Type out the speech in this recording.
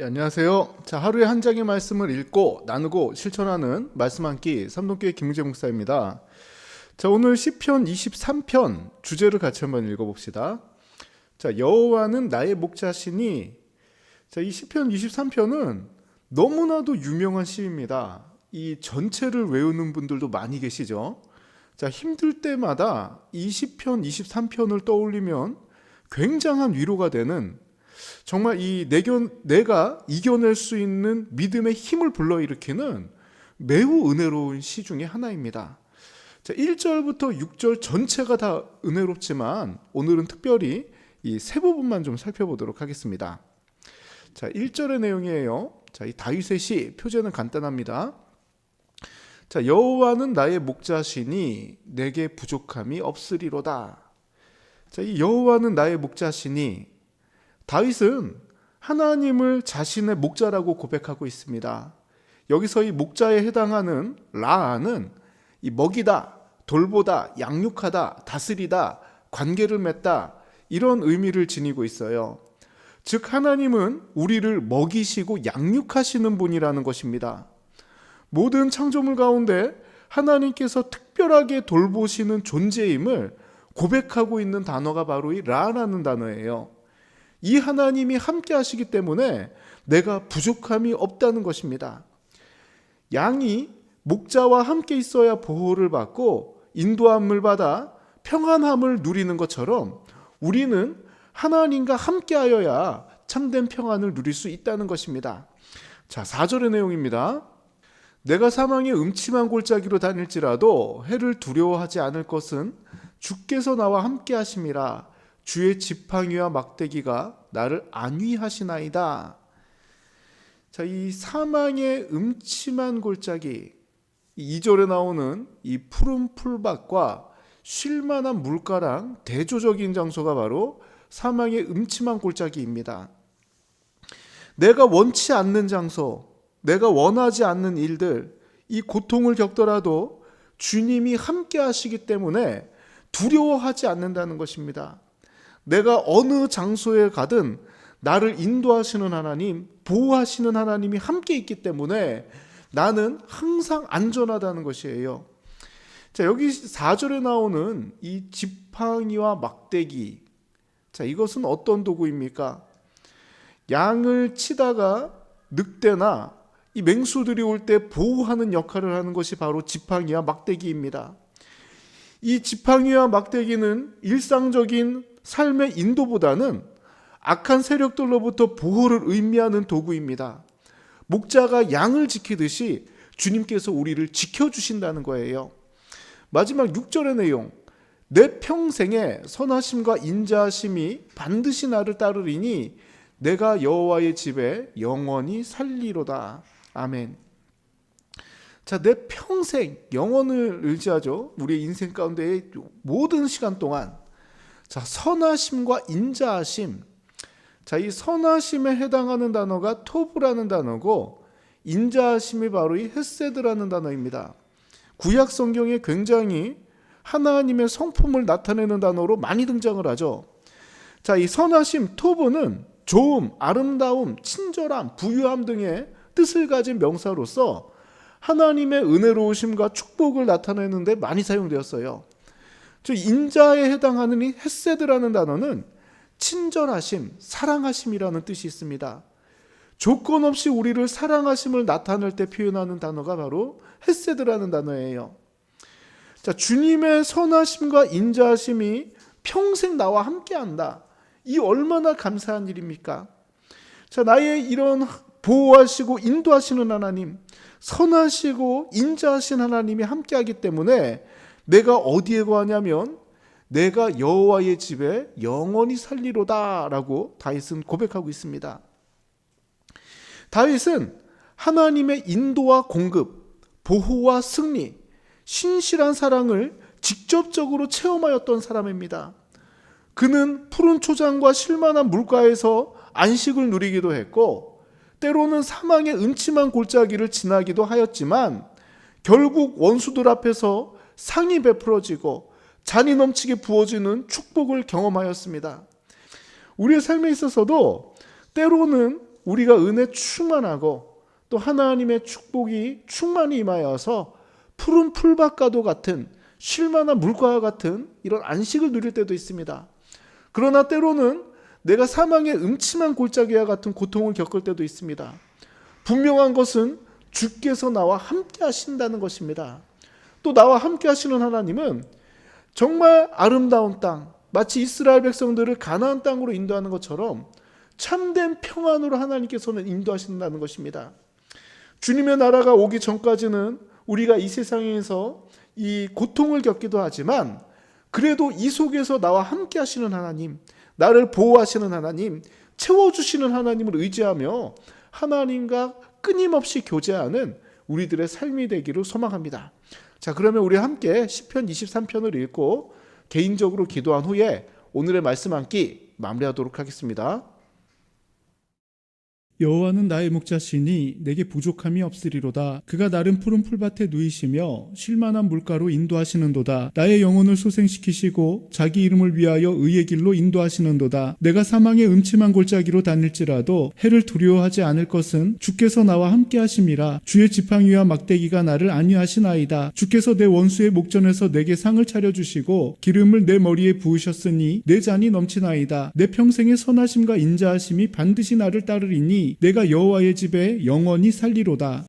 예, 안녕하세요. 자, 하루에 한 장의 말씀을 읽고 나누고 실천하는 말씀 한 끼 삼동교회 김웅재 목사입니다. 자, 오늘 시편 23편 주제를 같이 한번 읽어 봅시다. 자, 여호와는 나의 목자시니 자, 이 시편 23편은 너무나도 유명한 시입니다. 이 전체를 외우는 분들도 많이 계시죠. 자, 힘들 때마다 이 시편 23편을 떠올리면 굉장한 위로가 되는 정말 이 내견, 내가 이겨낼 수 있는 믿음의 힘을 불러일으키는 매우 은혜로운 시 중에 하나입니다. 자, 1절부터 6절 전체가 다 은혜롭지만 오늘은 특별히 이 세 부분만 좀 살펴보도록 하겠습니다. 자, 1절의 내용이에요. 자, 이 다윗의 시 표제는 간단합니다. 자, 여호와는 나의 목자시니 내게 부족함이 없으리로다. 자, 이 여호와는 나의 목자시니 다윗은 하나님을 자신의 목자라고 고백하고 있습니다. 여기서 이 목자에 해당하는 라는 이 먹이다, 돌보다, 양육하다, 다스리다, 관계를 맺다 이런 의미를 지니고 있어요. 즉 하나님은 우리를 먹이시고 양육하시는 분이라는 것입니다. 모든 창조물 가운데 하나님께서 특별하게 돌보시는 존재임을 고백하고 있는 단어가 바로 이 라라는 단어예요. 이 하나님이 함께 하시기 때문에 내가 부족함이 없다는 것입니다. 양이 목자와 함께 있어야 보호를 받고 인도함을 받아 평안함을 누리는 것처럼 우리는 하나님과 함께 하여야 참된 평안을 누릴 수 있다는 것입니다. 자, 4절의 내용입니다. 내가 사망의 음침한 골짜기로 다닐지라도 해를 두려워하지 않을 것은 주께서 나와 함께 하심이라 주의 지팡이와 막대기가 나를 안위하시나이다. 자, 이 사망의 음침한 골짜기, 2절에 나오는 이 푸른 풀밭과 쉴만한 물가랑 대조적인 장소가 바로 사망의 음침한 골짜기입니다. 내가 원치 않는 장소, 내가 원하지 않는 일들, 이 고통을 겪더라도 주님이 함께 하시기 때문에 두려워하지 않는다는 것입니다. 내가 어느 장소에 가든 나를 인도하시는 하나님, 보호하시는 하나님이 함께 있기 때문에 나는 항상 안전하다는 것이에요. 자, 여기 4절에 나오는 이 지팡이와 막대기. 자, 이것은 어떤 도구입니까? 양을 치다가 늑대나 이 맹수들이 올 때 보호하는 역할을 하는 것이 바로 지팡이와 막대기입니다. 이 지팡이와 막대기는 일상적인 삶의 인도보다는 악한 세력들로부터 보호를 의미하는 도구입니다. 목자가 양을 지키듯이 주님께서 우리를 지켜주신다는 거예요. 마지막 6절의 내용. 내 평생에 선하심과 인자하심이 반드시 나를 따르리니 내가 여호와의 집에 영원히 살리로다. 아멘. 자, 내 평생 영원을 의지하죠. 우리의 인생 가운데의 모든 시간 동안 자, 선하심과 인자하심. 자, 이 선하심에 해당하는 단어가 토브라는 단어고 인자하심이 바로 이 헤세드라는 단어입니다. 구약 성경에 굉장히 하나님의 성품을 나타내는 단어로 많이 등장을 하죠. 자, 이 선하심 토브는 좋음, 아름다움, 친절함, 부유함 등의 뜻을 가진 명사로서 하나님의 은혜로우심과 축복을 나타내는데 많이 사용되었어요. 저 인자에 해당하는 이 헤세드라는 단어는 친절하심, 사랑하심이라는 뜻이 있습니다. 조건 없이 우리를 사랑하심을 나타낼 때 표현하는 단어가 바로 헤세드라는 단어예요. 자, 주님의 선하심과 인자하심이 평생 나와 함께 한다. 이 얼마나 감사한 일입니까? 자, 나의 이런 보호하시고 인도하시는 하나님, 선하시고 인자하신 하나님이 함께하기 때문에 내가 어디에 거하냐면 내가 여호와의 집에 영원히 살리로다라고 다윗은 고백하고 있습니다. 다윗은 하나님의 인도와 공급, 보호와 승리, 신실한 사랑을 직접적으로 체험하였던 사람입니다. 그는 푸른 초장과 실만한 물가에서 안식을 누리기도 했고 때로는 사망의 음침한 골짜기를 지나기도 하였지만 결국 원수들 앞에서 상이 베풀어지고 잔이 넘치게 부어지는 축복을 경험하였습니다. 우리의 삶에 있어서도 때로는 우리가 은혜 충만하고 또 하나님의 축복이 충만히 임하여서 푸른 풀밭과도 같은 쉴만한 물과 같은 이런 안식을 누릴 때도 있습니다. 그러나 때로는 내가 사망의 음침한 골짜기와 같은 고통을 겪을 때도 있습니다. 분명한 것은 주께서 나와 함께 하신다는 것입니다. 또 나와 함께 하시는 하나님은 정말 아름다운 땅, 마치 이스라엘 백성들을 가나안 땅으로 인도하는 것처럼 참된 평안으로 하나님께서는 인도하신다는 것입니다. 주님의 나라가 오기 전까지는 우리가 이 세상에서 이 고통을 겪기도 하지만 그래도 이 속에서 나와 함께 하시는 하나님, 나를 보호하시는 하나님, 채워주시는 하나님을 의지하며 하나님과 끊임없이 교제하는 우리들의 삶이 되기를 소망합니다. 자, 그러면 우리 함께 시편 23편을 읽고 개인적으로 기도한 후에 오늘의 말씀 함기 마무리하도록 하겠습니다. 여호와는 나의 목자시니 내게 부족함이 없으리로다. 그가 나른 푸른 풀밭에 누이시며 쉴만한 물가로 인도하시는도다. 나의 영혼을 소생시키시고 자기 이름을 위하여 의의 길로 인도하시는도다. 내가 사망의 음침한 골짜기로 다닐지라도 해를 두려워하지 않을 것은 주께서 나와 함께 하심이라. 주의 지팡이와 막대기가 나를 안위하시나이다. 주께서 내 원수의 목전에서 내게 상을 차려주시고 기름을 내 머리에 부으셨으니 내 잔이 넘치나이다. 내 평생의 선하심과 인자하심이 반드시 나를 따르리니 내가 여호와의 집에 영원히 살리로다.